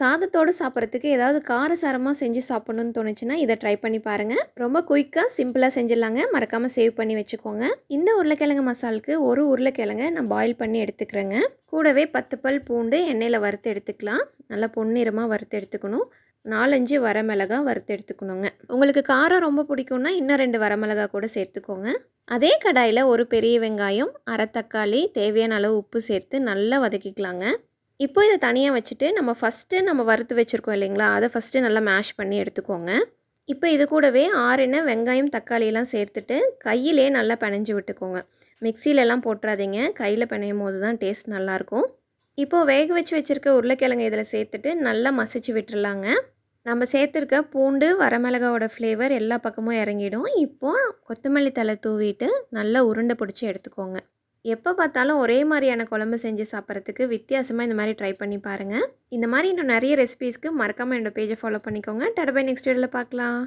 சாதத்தோடு சாப்பிட்றதுக்கு ஏதாவது காரசாரமாக செஞ்சு சாப்பிட்ணுன்னு தோணுச்சுன்னா இதை ட்ரை பண்ணி பாருங்கள் ரொம்ப குயிக்காக சிம்பிளாக செஞ்சிடலாங்க. மறக்காமல் சேவ் பண்ணி வச்சுக்கோங்க. இந்த உருளைக்கிழங்கு மசாலுக்கு ஒரு உருளைக்கிழங்கை நான் பாயில் பண்ணி எடுத்துக்கிறேங்க. கூடவே பத்து பல் பூண்டு எண்ணெயில் வறுத்து எடுத்துக்கலாம். நல்லா பொன்னிறமாக வறுத்து எடுத்துக்கணும். நாலஞ்சு வரமிளகா வறுத்து எடுத்துக்கணுங்க. உங்களுக்கு காரம் ரொம்ப பிடிக்கும்னா இன்னும் ரெண்டு வரமிளகா கூட சேர்த்துக்கோங்க. அதே கடாயில் ஒரு பெரிய வெங்காயம் அரை தக்காளி தேவையான அளவு உப்பு சேர்த்து நல்லா வதக்கிக்கலாங்க. இப்போ இதை தனியாக வச்சுட்டு நம்ம ஃபஸ்ட்டு நம்ம வறுத்து வச்சுருக்கோம் இல்லைங்களா? அதை ஃபஸ்ட்டு நல்லா மேஷ் பண்ணி எடுத்துக்கோங்க. இப்போ இது கூடவே ஆறுன வெங்காயம் தக்காளியெல்லாம் சேர்த்துட்டு கையிலே நல்லா பிணைஞ்சு விட்டுக்கோங்க. மிக்சிலெலாம் போட்டுறாதீங்க. கையில் பிணையும் போது தான் டேஸ்ட் நல்லாயிருக்கும் இப்போது வேக வச்சு வச்சுருக்க உருளைக்கிழங்கு இதில் சேர்த்துட்டு நல்லா மசிச்சு விட்டுறலாங்க. நம்ம சேர்த்துருக்க பூண்டு வரமிளகாவோட ஃப்ளேவர் எல்லா பக்கமும் இறங்கிடும். இப்போது கொத்தமல்லி தலை தூவிட்டு நல்லா உருண்டை பிடிச்சி எடுத்துக்கோங்க. எப்போ பார்த்தாலும் ஒரே மாதிரியான குழம்பு செஞ்சு சாப்பிட்றதுக்கு வித்தியாசமாக இந்த மாதிரி ட்ரை பண்ணி பாருங்கள் இந்த மாதிரி இன்னும் நிறைய ரெசிபீஸ்க்கு மறக்காமல் என்னோட பேஜை ஃபாலோ பண்ணிக்கோங்க. டடபை நெக்ஸ்ட் வீடியோவில் பார்க்கலாம்.